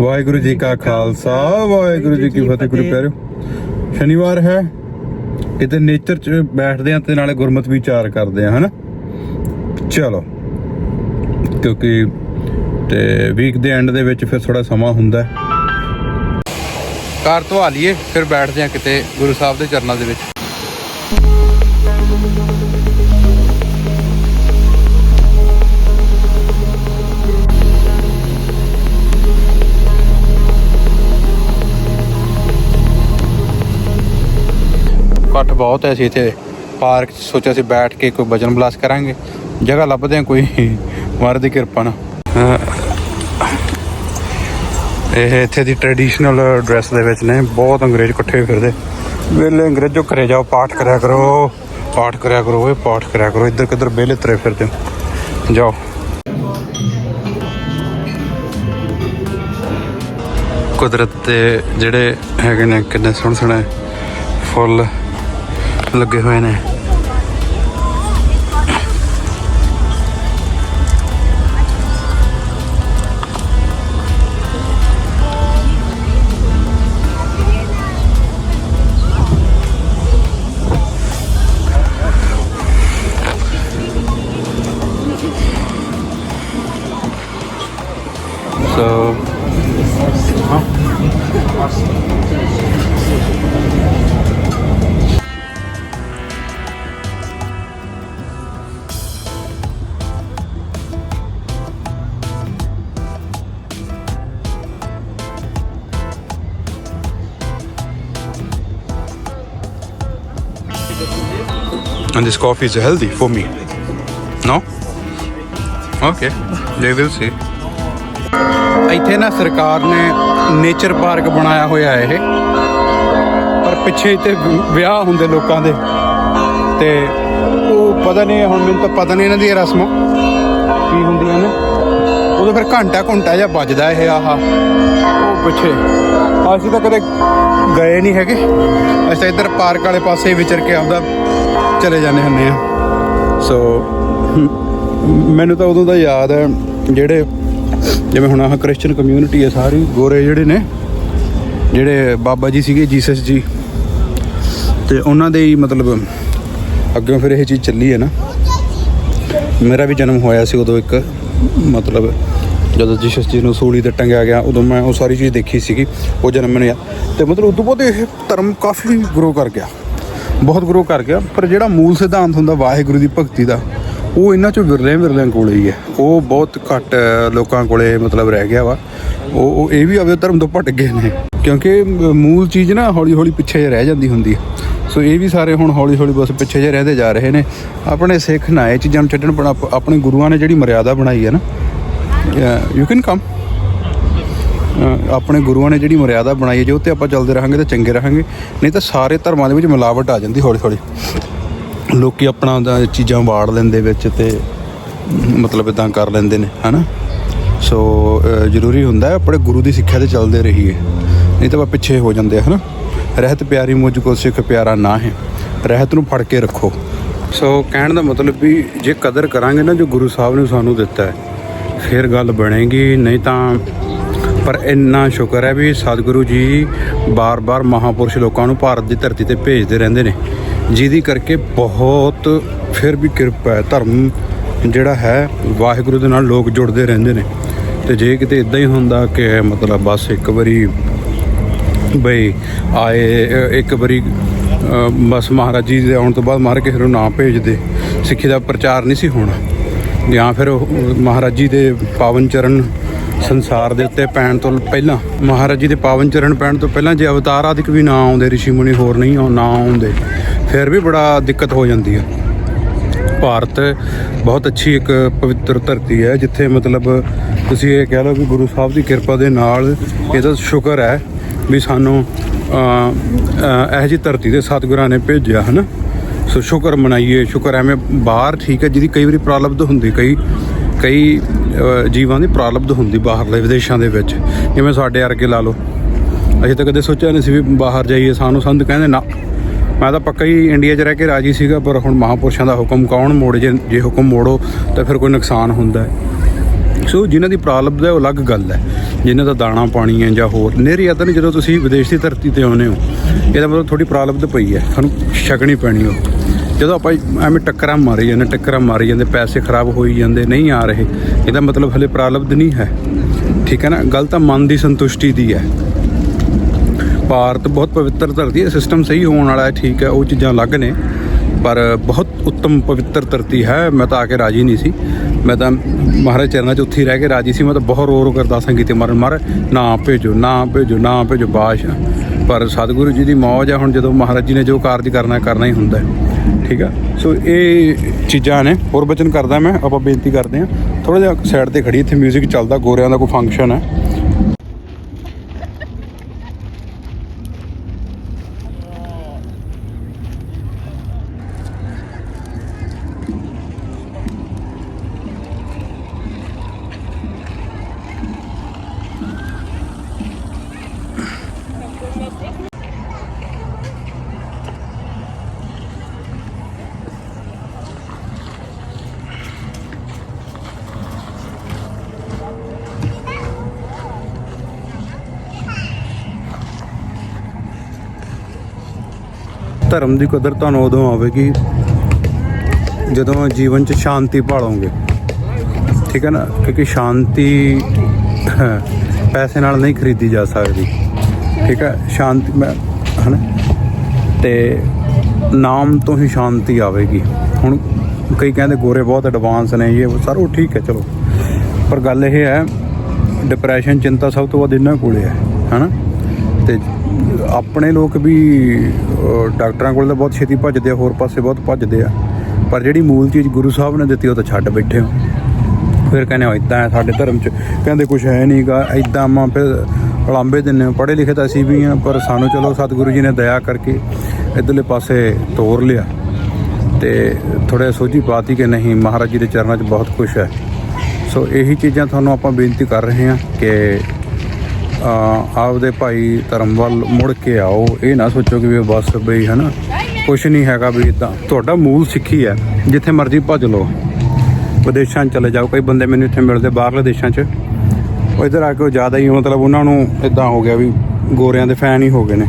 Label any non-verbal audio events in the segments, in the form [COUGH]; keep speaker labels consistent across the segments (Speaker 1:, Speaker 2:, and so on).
Speaker 1: ਵਾਹਿਗੁਰੂ ਜੀ ਕਾ ਖਾਲਸਾ, ਵਾਹਿਗੁਰੂ ਜੀ ਕੀ ਫਤਿਹ, ਗੁਰੂ ਪਿਆਰਿਓ। ਸ਼ਨੀਵਾਰ ਹੈ, ਕਿਤੇ ਨੇਚਰ 'ਚ ਬੈਠਦੇ ਆ ਤੇ ਨਾਲੇ ਗੁਰਮਤ ਵਿਚਾਰ ਕਰਦੇ ਆ ਹਨਾ? ਚਲੋ, ਕਿਉਂਕਿ ਤੇ ਵੀਕ ਦੇ ਐਂਡ ਦੇ ਵਿੱਚ ਫਿਰ ਥੋੜਾ ਸਮਾਂ ਹੁੰਦਾ ਹੈ। ਕਾਰ ਧਵਾ ਲਈਏ, ਫਿਰ ਬੈਠਦੇ ਆ ਕਿਤੇ ਗੁਰੂ ਸਾਹਿਬ ਦੇ ਚਰਨਾਂ ਦੇ ਵਿੱਚ। ਬਹੁਤ ਹੈ, ਅਸੀਂ ਇੱਥੇ ਪਾਰਕ 'ਚ ਸੋਚਿਆ ਸੀ ਬੈਠ ਕੇ ਕੋਈ ਭਜਨ ਬਲਾਸ ਕਰਾਂਗੇ। ਜਗ੍ਹਾ ਲੱਭਦੇ ਆ ਕੋਈ। ਮਹਾਰਾਜ ਦੀ ਕਿਰਪਾ ਨਾਲ। ਇਹ ਇੱਥੇ ਦੀ ਟ੍ਰੈਡੀਸ਼ਨਲ ਡਰੈਸ ਦੇ ਵਿੱਚ ਨੇ। ਬਹੁਤ ਅੰਗਰੇਜ਼ ਇਕੱਠੇ ਹੋਏ ਫਿਰਦੇ। ਵੇਲੇ ਅੰਗਰੇਜ਼ੋ ਘਰੇ ਜਾਓ, ਪਾਠ ਕਰਿਆ ਕਰੋ। ਪਾਠ ਕਰਿਆ ਕਰੋ, ਓਏ, ਪਾਠ ਕਰਿਆ ਕਰੋ। ਇੱਧਰ ਕਿੱਧਰ ਵੇਲੇ ਤਰੇ ਫਿਰਦੇ ਜਾਓ। ਕੁਦਰਤ ਦੇ ਜਿਹੜੇ ਹੈਗੇ ਨੇ, ਕਿੰਨੇ ਸੋਹਣੇ ਸੋਹਣੇ ਫੁੱਲ ਲੱਗੇ ਹੋਏ ਨੇ So, and this coffee is healthy for me. No? Okay, they will see. ਇੱਥੇ ਨਾ ਸਰਕਾਰ ਨੇ ਨੇਚਰ ਪਾਰਕ ਬਣਾਇਆ ਹੋਇਆ ਹੈ ਇਹ। ਪਰ ਪਿੱਛੇ ਇੱਥੇ ਵਿਆਹ ਹੁੰਦੇ ਲੋਕਾਂ ਦੇ। ਤੇ ਉਹ ਪਤਾ ਨਹੀਂ ਹੁਣ ਮੈਨੂੰ ਤਾਂ ਪਤਾ ਨਹੀਂ ਇਹਨਾਂ ਦੀਆਂ ਰਸਮਾਂ ਕੀ ਹੁੰਦੀਆਂ ਨੇ। ਉਦੋਂ ਫਿਰ ਘੰਟਾ ਘੰਟਾ ਜਿਹਾ ਵੱਜਦਾ ਇਹ ਆਹ। ਉਹ ਪਿੱਛੇ। ਅਸੀਂ ਤਾਂ ਕਦੇ ਗਏ ਨਹੀਂ ਹੈਗੇ। ਅਸੀਂ ਤਾਂ ਇੱਧਰ ਪਾਰਕ ਵਾਲੇ ਪਾਸੇ ਵਿਚਰ ਕੇ ਆਉਂਦਾ ਚਲੇ ਜਾਂਦੇ ਹੁੰਦੇ ਆ। ਸੋ ਮੈਨੂੰ ਤਾਂ ਉਦੋਂ ਦਾ ਯਾਦ ਹੈ, ਜਿਹੜੇ ਜਿਵੇਂ ਹੁਣ ਆਹ ਕ੍ਰਿਸਚੀਅਨ ਕਮਿਊਨਿਟੀ ਹੈ ਸਾਰੀ ਗੋਰੇ ਜਿਹੜੇ ਨੇ, ਜਿਹੜੇ ਬਾਬਾ ਜੀ ਸੀਗੇ, ਜੀਸਸ ਜੀ। ਤੇ ਉਹਨਾਂ ਦੇ ਹੀ ਮਤਲਬ ਅੱਗੇ ਫਿਰ ਇਹ ਚੀਜ਼ ਚੱਲੀ ਹੈ ਨਾ। ਮੇਰਾ ਵੀ ਜਨਮ ਹੋਇਆ ਸੀ ਉਦੋਂ ਇੱਕ, ਮਤਲਬ ਜਦੋਂ ਜੀਸਸ ਜੀ ਨੂੰ ਸੂਲੀ ਤੇ ਟੰਗਿਆ ਗਿਆ, ਉਦੋਂ ਮੈਂ ਉਹ ਸਾਰੀ ਚੀਜ਼ ਦੇਖੀ ਸੀਗੀ, ਉਹ ਜਨਮ ਮੈਨੂੰ ਯਾਦ ਤੇ ਮਤਲਬ ਉਦੋਂ ਬਾਅਦ ਇਹ ਧਰਮ ਕਾਫੀ ਗਰੋ ਕਰ ਗਿਆ। ਬਹੁਤ ਗਰੋ ਕਰ ਗਿਆ, ਪਰ ਜਿਹੜਾ ਮੂਲ ਸਿਧਾਂਤ ਹੁੰਦਾ ਵਾਹਿਗੁਰੂ ਦੀ ਭਗਤੀ ਦਾ, ਉਹ ਇਹਨਾਂ ਚੋਂ ਵਿਰਲੇ ਵਿਰਲਿਆਂ ਕੋਲੇ ਹੀ ਹੈ। ਉਹ ਬਹੁਤ ਘੱਟ ਲੋਕਾਂ ਕੋਲੇ ਮਤਲਬ ਰਹਿ ਗਿਆ ਵਾ। ਉਹ ਉਹ ਇਹ ਵੀ ਆਪਦੇ ਧਰਮ ਤੋਂ ਭਟਕ ਗਏ ਨੇ, ਕਿਉਂਕਿ ਮੂਲ ਚੀਜ਼ ਨਾ ਹੌਲੀ ਹੌਲੀ ਪਿੱਛੇ ਜਿਹੇ ਰਹਿ ਜਾਂਦੀ ਹੁੰਦੀ ਹੈ। ਸੋ ਇਹ ਵੀ ਸਾਰੇ ਹੁਣ ਹੌਲੀ ਹੌਲੀ ਬਸ ਪਿੱਛੇ ਜਿਹੇ ਰਹਿੰਦੇ ਜਾ ਰਹੇ ਨੇ। ਆਪਣੇ ਸਿੱਖ ਨਾ ਇਹ ਚੀਜ਼ਾਂ ਨੂੰ ਛੱਡਣ ਪਰ ਆਪਣੇ ਗੁਰੂਆਂ ਨੇ ਜਿਹੜੀ ਮਰਿਆਦਾ ਬਣਾਈ ਹੈ ਨਾ ਯੂ ਕੈਨ ਕਮ ਆਪਣੇ ਗੁਰੂਆਂ ਨੇ ਜਿਹੜੀ ਮਰਿਆਦਾ ਬਣਾਈ ਹੈ, ਜੇ ਉਹ ਤੇ ਆਪਾਂ ਚੱਲਦੇ ਰਹਾਂਗੇ ਤਾਂ ਚੰਗੇ ਰਹਾਂਗੇ, ਨਹੀਂ ਤਾਂ ਸਾਰੇ ਧਰਮਾਂ ਦੇ ਵਿੱਚ ਮਿਲਾਵਟ ਆ ਜਾਂਦੀ ਹੌਲੀ ਹੌਲੀ। ਲੋਕੀ ਆਪਣਾ ਚੀਜ਼ਾਂ ਵਾੜ ਲੈਂਦੇ ਵਿੱਚ ਤੇ ਮਤਲਬ ਇਦਾਂ ਕਰ ਲੈਂਦੇ ਨੇ, ਹਨਾ? ਸੋ ਜ਼ਰੂਰੀ ਹੁੰਦਾ ਹੈ ਆਪਣੇ ਗੁਰੂ ਦੀ ਸਿੱਖਿਆ ਤੇ ਚੱਲਦੇ ਰਹੀਏ, ਨਹੀਂ ਤਾਂ ਆਪਾਂ ਪਿੱਛੇ ਹੋ ਜਾਂਦੇ ਆ, ਹਨਾ? ਰਹਿਤ ਪਿਆਰੀ ਮੁਝ ਕੋ ਸਿੱਖ ਪਿਆਰਾ ਨਾ ਹੈ, ਰਹਿਤ ਨੂੰ ਫੜ ਕੇ ਰੱਖੋ। ਸੋ ਕਹਿਣ ਦਾ ਮਤਲਬ ਵੀ ਜੇ ਕਦਰ ਕਰਾਂਗੇ ਨਾ ਜੋ ਗੁਰੂ ਸਾਹਿਬ ਨੇ ਸਾਨੂੰ ਦਿੱਤਾ ਹੈ, ਫਿਰ ਗੱਲ ਬਣੇਗੀ, ਨਹੀਂ ਤਾਂ ਪਰ ਇੰਨਾ ਸ਼ੁਕਰ ਹੈ ਵੀ ਸਤਿਗੁਰੂ ਜੀ ਬਾਰ-ਬਾਰ ਮਹਾਪੁਰਸ਼ ਲੋਕਾਂ ਨੂੰ ਭਾਰਤ ਦੀ ਧਰਤੀ ਤੇ ਭੇਜਦੇ ਰਹਿੰਦੇ ਨੇ। ਜਿਹਦੀ ਕਰਕੇ ਬਹੁਤ ਫਿਰ ਵੀ ਕਿਰਪਾ ਹੈ, ਧਰਮ ਜਿਹੜਾ ਹੈ, ਵਾਹਿਗੁਰੂ ਦੇ ਨਾਲ ਲੋਕ ਜੁੜਦੇ ਰਹਿੰਦੇ ਨੇ। ਤੇ ਜੇ ਕਿਤੇ ਇਦਾਂ ਹੀ ਹੁੰਦਾ ਕਿ ਮਤਲਬ ਬਸ ਇੱਕ ਵਾਰੀ ਬਈ ਆਏ, ਇੱਕ ਵਾਰੀ ਬਸ ਮਹਾਰਾਜ ਜੀ ਦੇ ਆਉਣ ਤੋਂ ਬਾਅਦ ਮਾਰ ਕਿਸੇ ਨੂੰ ਨਾ ਭੇਜਦੇ ਸਿੱਖੀ ਦਾ ਪ੍ਰਚਾਰ ਨਹੀਂ ਸੀ ਹੋਣਾ। ਜਾਂ ਫਿਰ ਉਹ ਮਹਾਰਾਜ ਜੀ ਦੇ ਪਾਵਨ ਚਰਨ ਸੰਸਾਰ ਦੇ ਉੱਤੇ ਪੈਣ ਤੋਂ ਪਹਿਲਾਂ ਮਹਾਰਾਜ ਜੀ ਦੇ ਪਾਵਨ ਚਰਨ ਪੈਣ ਤੋਂ ਪਹਿਲਾਂ ਜੇ ਅਵਤਾਰ ਆਦਿਕ ਵੀ ਨਾ ਆਉਂਦੇ ઋષਿ ਮੁਨੀ ਹੋਰ ਨਹੀਂ ਆਉ- ਨਾ ਆਉਂਦੇ ਫਿਰ ਵੀ ਬੜਾ ਦਿੱਕਤ ਹੋ ਜਾਂਦੀ ਹੈ ਭਾਰਤ ਬਹੁਤ ਅੱਛੀ ਇੱਕ ਪਵਿੱਤਰ ਧਰਤੀ ਹੈ ਜਿੱਥੇ ਮਤਲਬ ਤੁਸੀਂ ਇਹ ਕਹਿ ਲਓ ਕਿ ਗੁਰੂ ਸਾਹਿਬ ਦੀ ਕਿਰਪਾ ਦੇ ਨਾਲ ਇਹਦਾ ਸ਼ੁਕਰ ਹੈ ਵੀ ਸਾਨੂੰ ਅ, ਅ, ਇਹੋ ਜਿਹੀ ਧਰਤੀ ਤੇ ਸਤਿਗੁਰਾਂ ਨੇ ਭੇਜਿਆ ਹਨਾ? ਸੋ ਸ਼ੁਕਰ ਮਨਾਈਏ ਸ਼ੁਕਰ ਐਵੇਂ ਬਾਹਰ ਠੀਕ ਹੈ ਜਿਹਦੀ ਕਈ ਵਾਰੀ ਪ੍ਰਾਲਬਧ ਹੁੰਦੀ ਕਈ ਕਈ ਜੀਵਾਂ ਦੀ ਪ੍ਰਾਲਬਧ ਹੁੰਦੀ ਬਾਹਰਲੇ ਵਿਦੇਸ਼ਾਂ ਦੇ ਵਿੱਚ। ਜਿਵੇਂ ਸਾਡੇ ਵਰਗੇ ਲਾ ਲਓ। ਅਸੀਂ ਤਾਂ ਕਦੇ ਸੋਚਿਆ ਨਹੀਂ ਸੀ ਵੀ ਬਾਹਰ ਜਾਈਏ, ਸਾਨੂੰ ਸੰਤ ਕਹਿੰਦੇ, ਨਾ। ਮੈਂ ਤਾਂ ਪੱਕਾ ਹੀ ਇੰਡੀਆ 'ਚ ਰਹਿ ਕੇ ਰਾਜੀ ਸੀਗਾ, ਪਰ ਹੁਣ ਮਹਾਪੁਰਸ਼ਾਂ ਦਾ ਹੁਕਮ ਕੌਣ ਮੋੜ? ਜੇ ਜੇ ਹੁਕਮ ਮੋੜੋ, ਤਾਂ ਫਿਰ ਕੋਈ ਨੁਕਸਾਨ ਹੁੰਦਾ ਹੈ। ਸੋ ਜਿਨ੍ਹਾਂ ਦੀ ਪ੍ਰਾਲਬਧ ਹੈ, ਉਹ ਅਲੱਗ ਗੱਲ ਹੈ। ਜਿਨ੍ਹਾਂ ਦਾ ਦਾਣਾ, ਪਾਣੀ ਹੈ ਜਾਂ ਹੋਰ। ਨੇਰੀ ਤਾਂ ਨਹੀਂ ਜਦੋਂ ਤੁਸੀਂ ਵਿਦੇਸ਼ ਦੀ ਧਰਤੀ ਤੇ ਆਉਂਦੇ ਹੋ, ਇਹਦਾ ਮਤਲਬ ਥੋੜੀ ਪ੍ਰਾਲਬਧ ਪਈ ਹੈ। ਤੁਹਾਨੂੰ ਛਕਣੀ ਪੈਣੀ ਉਹ। ਜਦੋਂ ਆਪਾਂ ਐਵੇਂ ਟੱਕਰਾਂ ਮਾਰੀ ਜਾਂਦੇ, ਟੱਕਰਾਂ ਮਾਰੀ ਜਾਂਦੇ, ਪੈਸੇ ਖਰਾਬ ਹੋਈ ਜਾਂਦੇ, ਨਹੀਂ ਆ ਰਹੇ, ਇਹਦਾ ਮਤਲਬ ਹਲੇ ਪ੍ਰਾਲਬਧ ਨਹੀਂ ਹੈ। ਠੀਕ ਹੈ ਨਾ? ਗੱਲ ਤਾਂ ਮਨ ਦੀ ਸੰਤੁਸ਼ਟੀ ਦੀ ਹੈ। ਭਾਰਤ ਬਹੁਤ ਪਵਿੱਤਰ ਧਰਤੀ ਹੈ ਸਿਸਟਮ ਸਹੀ ਹੋਣ ਵਾਲਾ ਹੈ, ਠੀਕ ਹੈ, ਉਹ ਚੀਜ਼ਾਂ ਅਲੱਗ ਨੇ, ਪਰ ਬਹੁਤ ਉੱਤਮ ਪਵਿੱਤਰ ਧਰਤੀ ਹੈ, ਮੈਂ ਤਾਂ ਆ ਕੇ ਰਾਜੀ ਨਹੀਂ ਸੀ। ਮੈਂ ਤਾਂ ਮਹਾਰਾਜ ਚਰਨਾਂ 'ਚ ਉੱਥੇ ਹੀ ਰਹਿ ਕੇ ਰਾਜੀ ਸੀ, ਮੈਂ ਤਾਂ ਬਹੁਤ ਰੋ ਰੋ ਕੇ ਅਰਦਾਸਾਂ ਕੀਤੀ ਮਰਨ, ਮਰ, ਨਾ ਭੇਜੋ ਨਾ ਭੇਜੋ ਨਾ ਭੇਜੋ ਬਾਸ਼ ਪਰ ਸਤਿਗੁਰੂ ਜੀ ਦੀ ਮੌਜ ਹੈ, ਹੁਣ ਜਦੋਂ ਮਹਾਰਾਜ ਜੀ ਨੇ ਜੋ ਕਾਰਜ ਕਰਨਾ ਕਰਨਾ ਹੀ ਹੁੰਦਾ ਹੈ। ਠੀਕ ਆ? ਸੋ ਇਹ ਚੀਜ਼ਾਂ ਨੇ। ਹੋਰ ਬਚਨ ਕਰਦਾ ਮੈਂ, ਆਪਾਂ ਬੇਨਤੀ ਕਰਦੇ ਹਾਂ। ਥੋੜਾ ਜਿਹਾ ਸਾਈਡ ਤੇ ਖੜੀ ਇੱਥੇ 뮤직 ਚੱਲਦਾ, ਗੋਰਿਆਂ ਦਾ ਕੋਈ ਫੰਕਸ਼ਨ ਹੈ। ਧਰਮ ਦੀ ਕਦਰ ਤੁਹਾਨੂੰ ਉਦੋਂ ਆਵੇਗੀ ਜਦੋਂ ਜੀਵਨ 'ਚ ਸ਼ਾਂਤੀ ਭਾਲੋਗੇ। ਠੀਕ ਹੈ ਨਾ? ਕਿਉਂਕਿ ਸ਼ਾਂਤੀ [LAUGHS] ਪੈਸੇ ਨਾਲ ਨਹੀਂ ਖਰੀਦੀ ਜਾ ਸਕਦੀ। ਠੀਕ ਹੈ? ਸ਼ਾਂਤੀ ਮੈਂ, ਹਨਾ? ਤੇ ਨਾਮ ਤੋਂ ਹੀ ਸ਼ਾਂਤੀ ਆਵੇਗੀ। ਹੁਣ ਕਈ ਕਹਿੰਦੇ ਗੋਰੇ ਬਹੁਤ ਐਡਵਾਂਸ ਨੇ ਇਹ ਸਰ ਉਹ ਠੀਕ ਹੈ, ਚਲੋ। ਪਰ ਗੱਲ ਇਹ ਹੈ ਡਿਪਰੈਸ਼ਨ ਚਿੰਤਾ ਸਭ ਤੋਂ ਵੱਧ ਇਹਨਾਂ ਕੋਲੇ ਹੈ, ਹਨਾ? ਤੇ ਆਪਣੇ ਲੋਕ ਵੀ ਡਾਕਟਰਾਂ ਕੋਲ ਤਾਂ ਬਹੁਤ ਛੇਤੀ ਭੱਜਦੇ ਆ, ਹੋਰ ਪਾਸੇ ਬਹੁਤ ਭੱਜਦੇ ਆ। ਪਰ ਜਿਹੜੀ ਮੂਲ ਚੀਜ਼ ਗੁਰੂ ਸਾਹਿਬ ਨੇ ਦਿੱਤੀ, ਉਹ ਤਾਂ ਛੱਡ ਬੈਠੇ ਹੋ। ਫਿਰ ਕਹਿੰਦੇ ਹੋ ਇਦਾਂ ਸਾਡੇ ਧਰਮ 'ਚ। ਕਹਿੰਦੇ ਕੁਝ ਹੈ ਨਹੀਂਗਾ ਇਦਾਂ ਮਾਂ ਫਿਰ ਲਾਂਬੇ ਦਿੰਨੇ ਪੜ੍ਹੇ ਲਿਖੇ ਤਾਂ ਅਸੀਂ ਵੀ ਆ ਪਰ ਸਾਨੂੰ ਚਲੋ ਸਤਿਗੁਰੂ ਜੀ ਨੇ ਦਇਆ ਕਰਕੇ ਇਧਰਲੇ ਪਾਸੇ ਤੋਰ ਲਿਆ। ਤੇ ਥੋੜਾ ਸੋਝੀ ਪਾਤੀ ਕਿ ਨਹੀਂ, ਮਹਾਰਾਜ ਜੀ ਦੇ ਚਰਨਾਂ 'ਚ ਬਹੁਤ ਕੁਝ ਹੈ। ਸੋ ਇਹੀ ਚੀਜ਼ਾਂ ਤੁਹਾਨੂੰ ਆਪਾਂ ਬੇਨਤੀ ਕਰ ਰਹੇ ਹਾਂ ਕਿ ਆਪਦੇ ਭਾਈ ਧਰਮ ਵੱਲ ਮੁੜ ਕੇ ਆਓ। ਇਹ ਨਾ ਸੋਚੋ ਕਿ ਵੀ ਬਸ ਬਈ ਹਨਾ ਕੁਝ ਨਹੀਂ ਹੈਗਾ ਵੀ ਇਦਾਂ ਤੁਹਾਡਾ ਮੂਲ ਸਿੱਖੀ ਹੈ, ਜਿੱਥੇ ਮਰਜ਼ੀ ਭੱਜ ਲਓ। ਵਿਦੇਸ਼ਾਂ 'ਚ ਚਲੇ ਜਾਓ। ਕਈ ਬੰਦੇ ਮੈਨੂੰ ਇੱਥੇ ਮਿਲਦੇ ਬਾਹਰਲੇ ਦੇਸ਼ਾਂ 'ਚ। ਉਹ ਇੱਧਰ ਆ ਕੇ ਉਹ ਜ਼ਿਆਦਾ ਹੀ ਮਤਲਬ ਉਹਨਾਂ ਨੂੰ ਇਦਾਂ ਹੋ ਗਿਆ ਵੀ ਗੋਰਿਆਂ ਦੇ ਫੈਨ ਹੀ ਹੋ ਗਏ ਨੇ।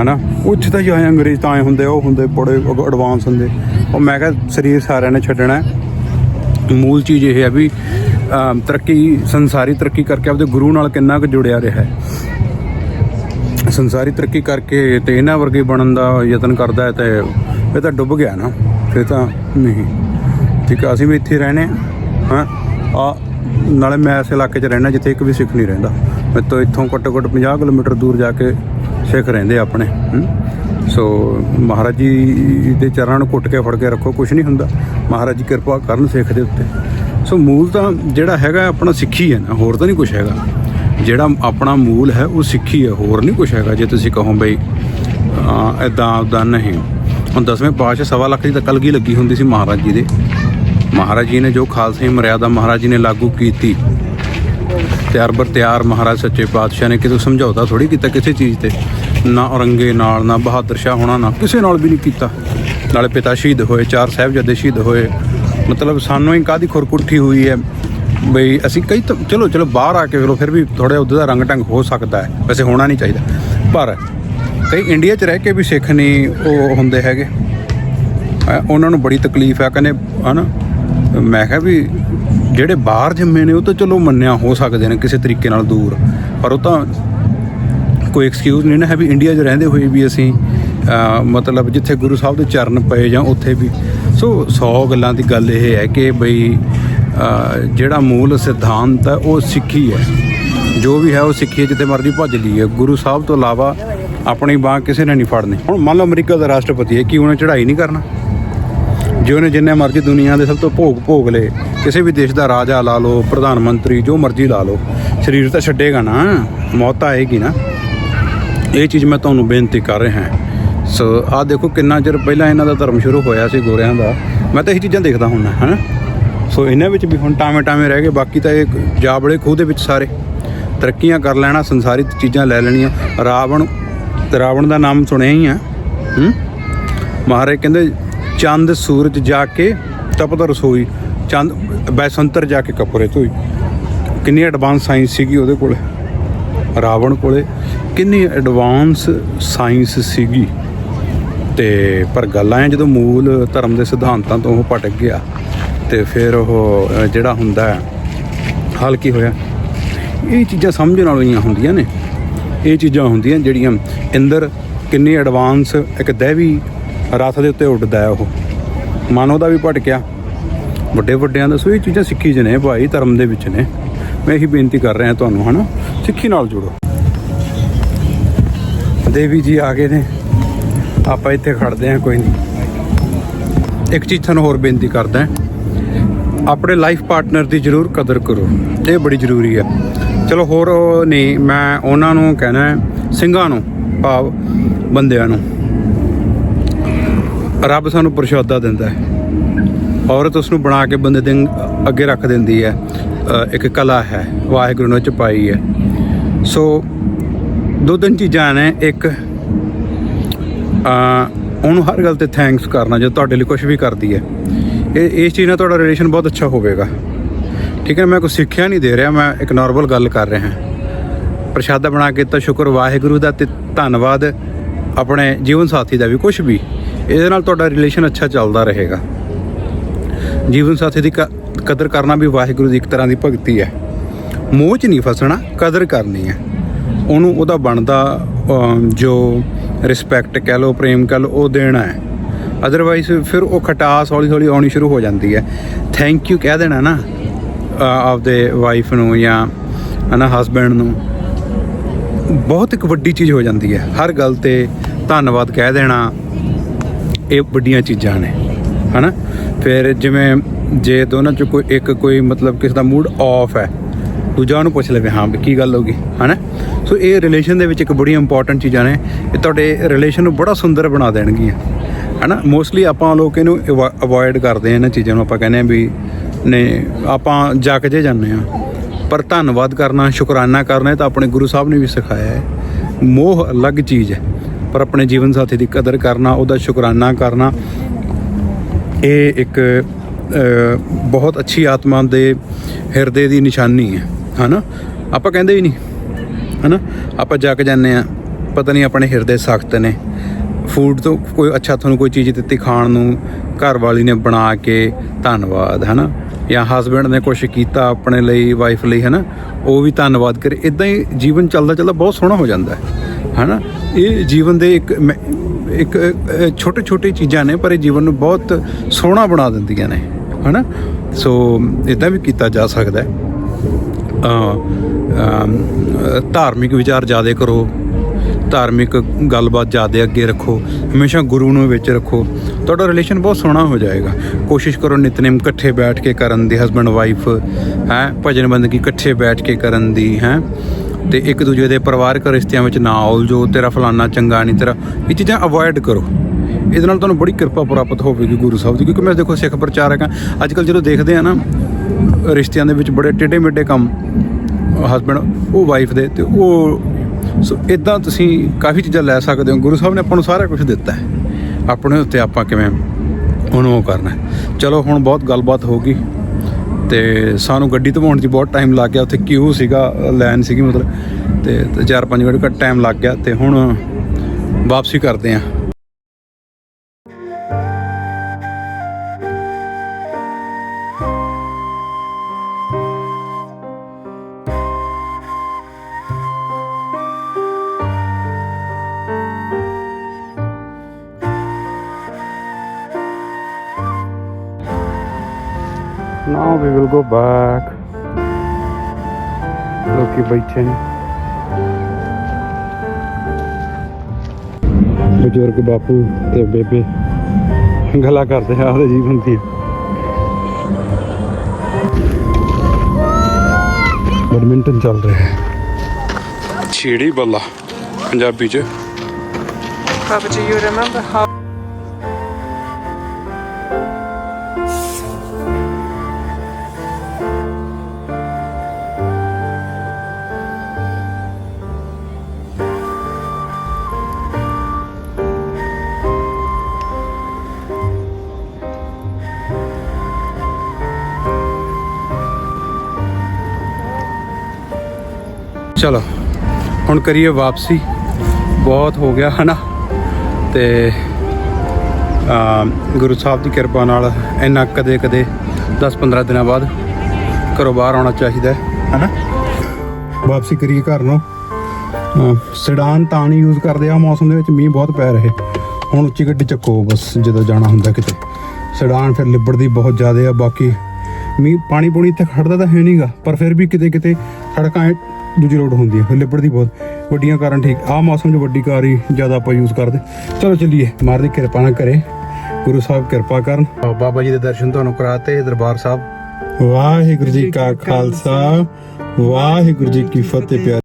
Speaker 1: ਹਨਾ? ਉੱਥੇ ਤਾਂ ਜਾਏ ਅੰਗਰੇਜ਼ ਤਾਂ ਆਏ ਹੁੰਦੇ, ਉਹ ਹੁੰਦੇ ਬੜੇ ਐਡਵਾਂਸ ਹੁੰਦੇ। ਉਹ ਮੈਂ ਕਿਹਾ ਸਰੀਰ ਸਾਰਿਆਂ ਨੇ ਛੱਡਣਾ ਮੂਲ ਚੀਜ਼ ਇਹ ਹੈ ਵੀ ਤਰੱਕੀ, ਸੰਸਾਰੀ ਤਰੱਕੀ ਕਰਕੇ ਆਪਦੇ ਗੁਰੂ ਨਾਲ ਕਿੰਨਾ ਕੁ ਜੁੜਿਆ ਰਿਹਾ ਹੈ। ਸੰਸਾਰੀ ਤਰੱਕੀ ਕਰਕੇ ਤੇ ਇਹਨਾਂ ਵਰਗੇ ਬਣਨ ਦਾ ਯਤਨ ਕਰਦਾ ਹੈ ਤੇ ਇਹ ਤਾਂ ਡੁੱਬ ਗਿਆ ਨਾ, ਫਿਰ ਤਾਂ ਨਹੀਂ। ਠੀਕ ਆ, ਅਸੀਂ ਵੀ ਇੱਥੇ ਰਹਿਣੇ ਹਾਂ ਆ, ਨਾਲੇ ਮੈਂ ਇਸ ਇਲਾਕੇ 'ਚ ਰਹਿਣਾ ਜਿੱਥੇ ਇੱਕ ਵੀ ਸਿੱਖ ਨਹੀਂ ਰਹਿੰਦਾ। ਮੈਂ ਤੋਂ ਇੱਥੋਂ ਘੱਟੋ ਘੱਟ 50 ਕਿਲੋਮੀਟਰ ਦੂਰ ਜਾ ਕੇ ਸਿੱਖ ਰਹਿੰਦੇ ਆਪਣੇ ਸੋ ਮਹਾਰਾਜ ਜੀ ਦੇ ਚਰਨਾਂ ਨੂੰ ਘੁੱਟ ਕੇ ਫੜ ਕੇ ਰੱਖੋ ਕੁਝ ਨਹੀਂ ਹੁੰਦਾ। ਮਹਾਰਾਜ ਜੀ ਕਿਰਪਾ ਕਰਨ ਸਿੱਖ ਦੇ ਉੱਤੇ। ਸੋ ਮੂਲ ਤਾਂ ਜਿਹੜਾ ਹੈਗਾ ਆਪਣਾ ਸਿੱਖੀ ਹੈ ਨਾ, ਹੋਰ ਤਾਂ ਨਹੀਂ ਕੁਝ ਹੈਗਾ। ਜਿਹੜਾ ਆਪਣਾ ਮੂਲ ਹੈ, ਉਹ ਸਿੱਖੀ ਹੈ, ਹੋਰ ਨਹੀਂ ਕੁਝ ਹੈਗਾ। ਜੇ ਤੁਸੀਂ ਕਹੋ ਬਈ ਐਦਾਂ ਉਦਾਂ ਨਹੀਂ। ਹੁਣ ਦਸਵੇਂ ਪਾਤਸ਼ਾਹ ਸਵਾ ਲੱਖ ਦੀ ਤਾਂ ਕਲਗੀ ਲੱਗੀ ਹੁੰਦੀ ਸੀ ਮਹਾਰਾਜ ਜੀ ਦੇ। ਮਹਾਰਾਜ ਜੀ ਨੇ ਜੋ ਖਾਲਸੇ ਮਰਿਆਦਾ ਮਹਾਰਾਜ ਜੀ ਨੇ ਲਾਗੂ ਕੀਤੀ, ਤਿਆਰ ਬਰ ਤਿਆਰ ਮਹਾਰਾਜ ਸੱਚੇ ਪਾਤਸ਼ਾਹ ਨੇ ਕਿਤੋਂ ਸਮਝੌਤਾ ਥੋੜੀ ਕੀਤਾ ਕਿਸੇ ਚੀਜ਼ ਤੇ। ਨਾ ਔਰੰਗੇ ਨਾਲ, ਨਾ ਬਹਾਦਰ ਸ਼ਾਹ ਹੋਣਾ, ਨਾ ਕਿਸੇ ਨਾਲ ਵੀ ਨਹੀਂ ਕੀਤਾ। ਨਾਲੇ ਪਿਤਾ ਸ਼ਹੀਦ ਹੋਏ, ਚਾਰ ਸਾਹਿਬਜ਼ਾਦੇ ਸ਼ਹੀਦ ਹੋਏ ਮਤਲਬ ਸਾਨੂੰ ਹੀ ਕਾਦੀ ਖੁਰਕੁੱਠੀ ਹੋਈ ਹੈ? ਬਈ ਅਸੀਂ ਕਈ ਤਾਂ ਚਲੋ ਚਲੋ, ਬਾਹਰ ਆ ਕੇ ਵੇਖੋ, ਫਿਰ ਵੀ ਥੋੜਾ ਉਹਦਾ ਦਾ ਰੰਗ ਢੰਗ ਹੋ ਸਕਦਾ ਹੈ। ਵੈਸੇ ਹੋਣਾ ਨਹੀਂ ਚਾਹੀਦਾ। ਪਰ ਕਈ ਇੰਡੀਆ 'ਚ ਰਹਿ ਕੇ ਵੀ ਸਿੱਖ ਨਹੀਂ ਉਹ ਹੁੰਦੇ ਹੈਗੇ। ਉਹਨਾਂ ਨੂੰ ਬੜੀ ਤਕਲੀਫ ਆ ਕਹਿੰਦੇ, ਹਨਾ? ਮੈਂ ਕਿਹਾ ਵੀ ਜਿਹੜੇ ਬਾਹਰ ਜੰਮੇ ਨੇ, ਉਹ ਤਾਂ ਚਲੋ ਮੰਨਿਆ ਹੋ ਸਕਦੇ ਨੇ ਕਿਸੇ ਤਰੀਕੇ ਨਾਲ ਦੂਰ। ਪਰ ਉਹ ਤਾਂ ਕੋਈ ਐਕਸਕਿਊਜ਼ ਨਹੀਂ ਨਾ ਹੈ ਵੀ ਇੰਡੀਆ 'ਚ ਰਹਿੰਦੇ ਹੋਏ ਵੀ ਅਸੀਂ ਮਤਲਬ ਜਿੱਥੇ ਗੁਰੂ ਸਾਹਿਬ ਦੇ ਚਰਨ ਪਏ ਜਾਂ ਉੱਥੇ ਵੀ। ਸੋ 100 ਗੱਲਾਂ ਦੀ ਗੱਲ ਇਹ ਹੈ ਕਿ ਬਈ ਜਿਹੜਾ ਮੂਲ ਸਿਧਾਂਤ ਹੈ ਉਹ ਸਿੱਖੀ ਹੈ। ਜੋ ਵੀ ਹੈ ਉਹ ਸਿੱਖੀ ਹੈ, ਜਿੱਥੇ ਮਰਜ਼ੀ ਭੱਜ ਲਈਏ। ਗੁਰੂ ਸਾਹਿਬ ਤੋਂ ਇਲਾਵਾ ਆਪਣੀ ਬਾਹ ਕਿਸੇ ਨੇ ਨਹੀਂ ਫੜਨੀ। ਹੁਣ ਮੰਨ ਲਓ ਅਮਰੀਕਾ ਦਾ ਰਾਸ਼ਟਰਪਤੀ ਹੈ ਕਿ ਉਹਨੇ ਚੜ੍ਹਾਈ ਨਹੀਂ ਕਰਨਾ? ਜੇ ਉਹਨੇ ਜਿੰਨੇ ਮਰਜ਼ੀ ਦੁਨੀਆ ਦੇ ਸਭ ਤੋਂ ਭੋਗ ਭੋਗ ਲਏ ਕਿਸੇ ਵੀ ਦੇਸ਼ ਦਾ ਰਾਜਾ ਲਾ ਲਓ ਪ੍ਰਧਾਨ ਮੰਤਰੀ ਜੋ ਮਰਜ਼ੀ ਲਾ ਲਓ ਸਰੀਰ ਤਾਂ ਛੱਡੇਗਾ ਨਾ। ਮੌਤ ਆਏਗੀ ਨਾ। ਇਹ ਚੀਜ਼ ਮੈਂ ਤੁਹਾਨੂੰ ਬੇਨਤੀ ਕਰ ਰਿਹਾ ਹਾਂ। ਸੋ ਆਹ ਦੇਖੋ ਕਿੰਨਾ ਚਿਰ ਪਹਿਲਾਂ ਇਹਨਾਂ ਦਾ ਧਰਮ ਸ਼ੁਰੂ ਹੋਇਆ ਸੀ ਗੋਰਿਆਂ ਦਾ। ਮੈਂ ਤਾਂ ਇਹ ਚੀਜ਼ਾਂ ਦੇਖਦਾ ਹੁੰਦਾ ਹਨਾ? ਸੋ ਇਹਨਾਂ ਵਿੱਚ ਵੀ ਹੁਣ ਟਾਵੇਂ ਟਾਵੇਂ ਰਹਿ ਗਏ, ਬਾਕੀ ਤਾਂ ਇਹ ਜਾਬੜੇ ਖੂਹ ਦੇ ਵਿੱਚ ਸਾਰੇ। ਤਰੱਕੀਆਂ ਕਰ ਲੈਣਾ ਸੰਸਾਰੀ ਚੀਜ਼ਾਂ ਲੈ ਲੈਣੀਆਂ। ਰਾਵਣ ਰਾਵਣ ਦਾ ਨਾਮ ਸੁਣਿਆ ਹੀ ਆ। ਹੂੰ? ਮਹਾਰਾਜ ਕਹਿੰਦੇ, ਚੰਦ ਸੂਰਜ ਜਾ ਕੇ ਤਪਤ ਰਸੋਈ, ਚੰਦ ਬੈਸੰਤਰ ਜਾ ਕੇ ਕਪੜੇ ਧੋਈ। ਕਿੰਨੀ ਐਡਵਾਂਸ ਸਾਇੰਸ ਸੀਗੀ ਉਹਦੇ ਕੋਲੇ। ਰਾਵਣ ਕੋਲੇ ਕਿੰਨੀ ਐਡਵਾਂਸ ਸਾਇੰਸ ਸੀਗੀ। ਤੇ ਪਰ ਗੱਲ ਆਏ ਜਦੋਂ ਮੂਲ ਧਰਮ ਦੇ ਸਿਧਾਂਤਾਂ ਤੋਂ ਉਹ ਭਟਕ ਗਿਆ ਤੇ ਫਿਰ ਉਹ ਜਿਹੜਾ ਹੁੰਦਾ ਹਾਲ ਕੀ ਹੋਇਆ? ਇਹ ਚੀਜ਼ਾਂ ਸਮਝਣ ਵਾਲੀਆਂ ਹੁੰਦੀਆਂ ਨੇ। ਇਹ ਚੀਜ਼ਾਂ ਹੁੰਦੀਆਂ ਜਿਹੜੀਆਂ ਇੰਦਰ ਕਿੰਨੀ ਐਡਵਾਂਸ ਇੱਕ ਦੇਵੀ ਰਥ ਦੇ ਉੱਤੇ ਉੱਡਦਾ ਹੈ ਉਹ। ਮਨ ਉਹਦਾ ਵੀ ਭਟਕਿਆ। ਵੱਡੇ ਵੱਡਿਆਂ ਦਾ ਸੋ ਇਹ ਚੀਜ਼ਾਂ ਸਿੱਖੀ 'ਚ ਨੇ ਭਾਈ, ਧਰਮ ਦੇ ਵਿੱਚ ਨੇ। ਮੈਂ ਇਹੀ ਬੇਨਤੀ ਕਰ ਰਿਹਾ ਤੁਹਾਨੂੰ, ਹਨਾ? ਸਿੱਖੀ ਨਾਲ ਜੁੜੋ। ਦੇਵੀ ਜੀ ਆ ਗਏ ਨੇ। ਆਪਾਂ ਇੱਥੇ ਖੜਦੇ ਹਾਂ, ਕੋਈ ਨਹੀਂ। ਇੱਕ ਚੀਜ਼ ਤੁਹਾਨੂੰ ਹੋਰ ਬੇਨਤੀ ਕਰਦਾ ਆਪਣੇ ਲਾਈਫ ਪਾਰਟਨਰ ਦੀ ਜ਼ਰੂਰ ਕਦਰ ਕਰੋ, ਇਹ ਬੜੀ ਜ਼ਰੂਰੀ ਹੈ। ਚਲੋ ਹੋਰ ਨਹੀਂ, ਮੈਂ ਉਹਨਾਂ ਨੂੰ ਕਹਿਣਾ ਸਿੰਘਾਂ ਨੂੰ, ਭਾਵ ਬੰਦਿਆਂ ਨੂੰ। ਰੱਬ ਸਾਨੂੰ ਪ੍ਰਸ਼ਾਦਾ ਦਿੰਦਾ ਹੈ। ਔਰਤ ਉਸ ਨੂੰ ਬਣਾ ਕੇ ਬੰਦੇ ਦੇ ਅੱਗੇ ਰੱਖ ਦਿੰਦੀ ਹੈ। ਇੱਕ ਕਲਾ ਹੈ, ਵਾਹਿਗੁਰੂ ਨੇ ਉਹ ਹੈ। ਸੋ ਦੋ ਤਿੰਨ ਚੀਜ਼ਾਂ ਨੇ, ਇੱਕ ਉਹਨੂੰ ਹਰ ਗੱਲ ਤੇ ਥੈਂਕਸ ਕਰਨਾ ਜੋ ਤੁਹਾਡੇ ਲਈ ਕੁਝ ਵੀ ਕਰਦੀ ਹੈ। ਇਹ, ਇਸ ਚੀਜ਼ ਨਾਲ ਤੁਹਾਡਾ ਰਿਲੇਸ਼ਨ ਬਹੁਤ ਅੱਛਾ ਹੋਵੇਗਾ। ਠੀਕ ਹੈ ਮੈਂ ਕੁਝ ਸਿੱਖਿਆ ਨਹੀਂ ਦੇ ਰਿਹਾ, ਮੈਂ ਇੱਕ ਨਾਰਮਲ ਗੱਲ ਕਰ ਰਿਹਾ ਹਾਂ। ਪ੍ਰਸ਼ਾਦਾ ਬਣਾ ਕੇ ਤਾਂ ਸ਼ੁਕਰ, ਵਾਹਿਗੁਰੂ ਦਾ ਤੇ ਧੰਨਵਾਦ ਆਪਣੇ ਜੀਵਨ ਸਾਥੀ ਦਾ ਵੀ ਕੁਝ ਵੀ। ਇਹਦੇ ਨਾਲ ਤੁਹਾਡਾ ਰਿਲੇਸ਼ਨ ਅੱਛਾ ਚੱਲਦਾ ਰਹੇਗਾ। ਜੀਵਨ ਸਾਥੀ ਦੀ ਕ- ਕਦਰ ਕਰਨਾ ਵੀ ਵਾਹਿਗੁਰੂ ਦੀ ਇੱਕ ਤਰ੍ਹਾਂ ਦੀ ਭਗਤੀ ਹੈ। ਮੋਹ 'ਚ ਨਹੀਂ ਫਸਣਾ, ਕਦਰ ਕਰਨੀ ਹੈ। ਉਹਨੂੰ ਉਹਦਾ ਬਣਦਾ ਜੋ ਰਿਸਪੈਕਟ ਕਹਿ ਲਓ, ਪ੍ਰੇਮ ਕਹਿ ਲਓ, ਉਹ ਦੇਣਾ ਹੈ। ਅਦਰਵਾਈਜ਼ ਫਿਰ ਉਹ ਖਟਾਸ ਹੌਲੀ ਹੌਲੀ ਆਉਣੀ ਸ਼ੁਰੂ ਹੋ ਜਾਂਦੀ ਹੈ। ਥੈਂਕ ਯੂ ਕਹਿ ਦੇਣਾ ਨਾ ਆਪਦੇ ਵਾਈਫ ਨੂੰ ਜਾਂ ਹਨਾ ਹਸਬੈਂਡ ਨੂੰ। ਬਹੁਤ ਇੱਕ ਵੱਡੀ ਚੀਜ਼ ਹੋ ਜਾਂਦੀ ਹੈ। ਹਰ ਗੱਲ ਤੇ ਧੰਨਵਾਦ ਕਹਿ ਦੇਣਾ, ਇਹ ਵੱਡੀਆਂ ਚੀਜ਼ਾਂ ਨੇ। ਹਨਾ? ਫਿਰ ਜਿਵੇਂ ਜੇ ਦੋਨਾਂ ਚ ਕੋਈ ਇੱਕ ਕੋਈ ਮਤਲਬ ਕਿਸੇ ਦਾ ਮੂਡ ਆਫ ਹੈ ਦੂਜਾ ਉਹਨੂੰ ਪੁੱਛ ਲਵੇ, ਹਾਂ ਵੀ ਕੀ ਗੱਲ ਹੋ ਗਈ, ਹਨਾ? ਸੋ ਇਹ ਰਿਲੇਸ਼ਨ ਦੇ ਵਿੱਚ ਇੱਕ ਬੜੀ ਇੰਪੋਰਟੈਂਟ ਚੀਜ਼ਾਂ ਨੇ, ਇਹ ਤੁਹਾਡੇ ਰਿਲੇਸ਼ਨ ਨੂੰ ਬੜਾ ਸੁੰਦਰ ਬਣਾ ਦੇਣਗੀਆਂ, ਹਨਾ? ਮੋਸਟਲੀ ਆਪਾਂ ਲੋਕ ਇਹਨੂੰ ਅਵੋਇਡ ਕਰਦੇ ਆ ਇਹਨਾਂ ਚੀਜ਼ਾਂ ਨੂੰ ਆਪਾਂ ਕਹਿੰਦੇ ਆ ਵੀ ਨੇ ਆਪਾਂ ਜੱਕ ਜੇ ਜਾਂਦੇ ਆ ਪਰ ਧੰਨਵਾਦ ਕਰਨਾ, ਸ਼ੁਕਰਾਨਾ ਕਰਨਾ ਤਾਂ ਆਪਣੇ ਗੁਰੂ ਸਾਹਿਬ ਨੇ ਵੀ ਸਿਖਾਇਆ ਹੈ। ਮੋਹ ਅਲੱਗ ਚੀਜ਼ ਹੈ, ਪਰ ਆਪਣੇ ਜੀਵਨ ਸਾਥੀ ਦੀ ਕਦਰ ਕਰਨਾ, ਉਹਦਾ ਸ਼ੁਕਰਾਨਾ ਕਰਨਾ, ਇਹ ਇੱਕ ਬਹੁਤ ਅੱਛੀ ਆਤਮਾ ਦੇ ਹਿਰਦੇ ਦੀ ਨਿਸ਼ਾਨੀ ਹੈ, ਹਨਾ? ਆਪਾਂ ਕਹਿੰਦੇ ਹੀ ਨਹੀਂ, ਹਨਾ? ਆਪਾਂ ਜੱਗ ਜਾਂਦੇ ਆ ਪਤਾ ਨਹੀਂ ਆਪਣੇ ਹਿਰਦੇ ਸਖਤ ਨੇ। ਫੂਡ ਤੋਂ ਕੋਈ ਅੱਛਾ ਤੁਹਾਨੂੰ ਕੋਈ ਚੀਜ਼ ਦਿੱਤੀ ਖਾਣ ਨੂੰ ਘਰ ਵਾਲੀ ਨੇ ਬਣਾ ਕੇ, ਧੰਨਵਾਦ, ਹਨਾ? ਜਾਂ ਹਸਬੰਡ ਨੇ ਕੁਝ ਕੀਤਾ ਆਪਣੇ ਲਈ ਵਾਈਫ ਲਈ, ਹਨਾ? ਉਹ ਵੀ ਧੰਨਵਾਦ ਕਰੇ। ਇਦਾਂ ਹੀ ਜੀਵਨ ਚੱਲਦਾ ਚੱਲਦਾ ਬਹੁਤ ਸੋਹਣਾ ਹੋ ਜਾਂਦਾ ਹੈ, ਹਨਾ? ਇਹ ਜੀਵਨ ਦੇ ਇੱਕ ਮੈਂ- ਇੱਕ ਛੋਟੇ ਛੋਟੇ ਚੀਜ਼ਾਂ ਨੇ, ਪਰ ਇਹ ਜੀਵਨ ਨੂੰ ਬਹੁਤ ਸੋਹਣਾ ਬਣਾ ਦਿੰਦੀਆਂ ਨੇ। ਹਨਾ? ਸੋ ਇਦਾਂ ਵੀ ਕੀਤਾ ਜਾ ਸਕਦਾ ਹੈ। ਧਾਰਮਿਕ ਵਿਚਾਰ ਜ਼ਿਆਦਾ ਕਰੋ। ਧਾਰਮਿਕ ਗੱਲਬਾਤ ਜ਼ਿਆਦਾ ਅੱਗੇ ਰੱਖੋ। ਹਮੇਸ਼ਾ ਗੁਰੂ ਨੂੰ ਵਿੱਚ ਰੱਖੋ। ਤੁਹਾਡਾ ਰਿਲੇਸ਼ਨ ਬਹੁਤ ਸੋਹਣਾ ਹੋ ਜਾਏਗਾ। ਕੋਸ਼ਿਸ਼ ਕਰੋ ਨਿਤਨੇਮ ਇਕੱਠੇ ਬੈਠ ਕੇ ਕਰਨ ਦੀ ਹਸਬੰਡ ਵਾਈਫ ਹੈ, ਭਜਨ ਬੰਦਗੀ ਇਕੱਠੇ ਬੈਠ ਕੇ ਕਰਨ ਦੀ, ਹੈ। ਤੇ ਇੱਕ ਦੂਜੇ ਦੇ ਪਰਿਵਾਰਕ ਰਿਸ਼ਤਿਆਂ ਵਿੱਚ ਨਾ ਉਲਝੋ ਤੇਰਾ ਫਲਾਨਾ ਚੰਗਾ ਨਹੀਂ, ਤੇਰਾ ਇਹ ਚੀਜ਼ਾਂ ਅਵੋਇਡ ਕਰੋ। ਇਹਦੇ ਨਾਲ ਤੁਹਾਨੂੰ ਬੜੀ ਕਿਰਪਾ ਪ੍ਰਾਪਤ ਹੋਵੇਗੀ ਗੁਰੂ ਸਾਹਿਬ ਦੀ, ਕਿਉਂਕਿ ਮੈਂ ਦੇਖੋ ਸਿੱਖ ਪ੍ਰਚਾਰਕ ਹਾਂ। ਅੱਜ ਕੱਲ ਜਦੋਂ ਦੇਖਦੇ ਆ ਨਾ, ਰਿਸ਼ਤਿਆਂ ਦੇ ਵਿੱਚ ਬੜੇ ਟੇਢੇ ਮੇਢੇ ਕੰਮ ਹਸਬੰਡ ਉਹ ਵਾਈਫ ਦੇ, ਤੇ ਉਹ, ਸੋ ਇਦਾਂ ਤੁਸੀਂ ਕਾਫੀ ਚੀਜ਼ਾਂ ਲੈ ਸਕਦੇ ਹੋ। ਗੁਰੂ ਸਾਹਿਬ ਨੇ ਆਪਾਂ ਨੂੰ ਸਾਰਾ ਕੁਝ ਦਿੱਤਾ ਹੈ। ਆਪਣੇ ਉੱਤੇ ਆਪਾਂ ਕਿਵੇਂ ਉਹਨੂੰ ਉਹ ਕਰਨਾ ਚਲੋ, ਹੁਣ ਬਹੁਤ ਗੱਲਬਾਤ ਹੋ ਗਈ, ਤੇ ਸਾਨੂੰ ਗੱਡੀ ਧਵਾਉਣ 'ਚ ਬਹੁਤ ਟਾਈਮ ਲੱਗ ਗਿਆ। ਉੱਥੇ ਕਿਊ ਸੀਗਾ ਲਾਈਨ ਸੀਗੀ ਮਤਲਬ, ਤੇ 4-5 ਮਿੰਟ ਘੱਟ ਟਾਈਮ ਲੱਗ ਗਿਆ। ਤੇ ਹੁਣ ਵਾਪਸੀ ਕਰਦੇ ਆਂ Now we will go back. ਲੋਕੀ ਬੈਠੇ ਨੇ ਬਜ਼ੁਰਗ ਬਾਪੂ ਤੇ ਬੇਬੇ ਗੱਲਾਂ ਕਰਦੇ ਆ ਉਹਦੇ ਜੀਵਨ ਦੀ ਬੈਡਮਿੰਟਨ ਚੱਲ ਰਿਹਾ ਹੈ ਛੇੜੀ ਬੱਲਾ ਪੰਜਾਬੀ ਚ
Speaker 2: Papa, do you remember how?
Speaker 1: ਚਲੋ, ਹੁਣ ਕਰੀਏ ਵਾਪਸੀ। ਬਹੁਤ ਹੋ ਗਿਆ, ਹਨਾ? ਤੇ ਆ ਗੁਰੂ ਸਾਹਿਬ ਦੀ ਕਿਰਪਾ ਨਾਲ ਇੰਨਾ ਕਦੇ ਕਦੇ 10-15 ਦਿਨਾਂ ਬਾਅਦ ਘਰੋਂ ਬਾਹਰ ਆਉਣਾ ਚਾਹੀਦਾ ਹੈ, ਹਨਾ? ਵਾਪਸੀ ਕਰੀਏ ਘਰ ਨੂੰ। ਅਹ ਸਡਾਨ ਤਾਂ ਨਹੀਂ ਯੂਜ਼ ਕਰਦੇ ਆ ਮੌਸਮ ਦੇ ਵਿੱਚ ਮੀਂਹ ਬਹੁਤ ਪੈ ਰਹੇ। ਹੁਣ ਉੱਚੀ ਗੱਡੀ ਚੱਕੋ, ਬਸ, ਜਦੋਂ ਜਾਣਾ ਹੁੰਦਾ ਕਿਤੇ। ਸਡਾਨ ਫਿਰ ਲਿਬੜਦੀ ਬਹੁਤ ਜ਼ਿਆਦਾ ਆ, ਬਾਕੀ ਮੀਂਹ ਪਾਣੀ ਪੂਣੀ ਇੱਥੇ ਖੜਦਾ ਤਾਂ ਹੈ ਨਹੀਂਗਾ ਪਰ ਫਿਰ ਵੀ ਕਿਤੇ ਕਿਤੇ ਸੜਕਾਂ ਐਂ ਦੂਜੀ ਰੋਡ ਹੁੰਦੀ ਹੈ ਲਿਬੜਦੀ ਬਹੁਤ ਵੱਡੀਆਂ ਕਾਰਾਂ ਠੀਕ ਆ ਮੌਸਮ 'ਚ ਵੱਡੀ ਕਾਰ ਹੀ ਜ਼ਿਆਦਾ ਆਪਾਂ ਯੂਜ਼ ਕਰਦੇ। ਚਲੋ ਚੱਲੀਏ ਮਾਰ ਦੀ ਕਿਰਪਾ ਨਾ ਕਰੇ ਗੁਰੂ ਸਾਹਿਬ ਕਿਰਪਾ ਕਰਨ। ਬਾਬਾ ਜੀ ਦੇ ਦਰਸ਼ਨ ਤੁਹਾਨੂੰ ਕਰਾਤੇ ਦਰਬਾਰ ਸਾਹਿਬ। ਵਾਹਿਗੁਰੂ ਜੀ ਕਾ ਖਾਲਸਾ ਵਾਹਿਗੁਰੂ ਜੀ ਕੀ ਫਤਿਹ ਪਿਆਰੇ।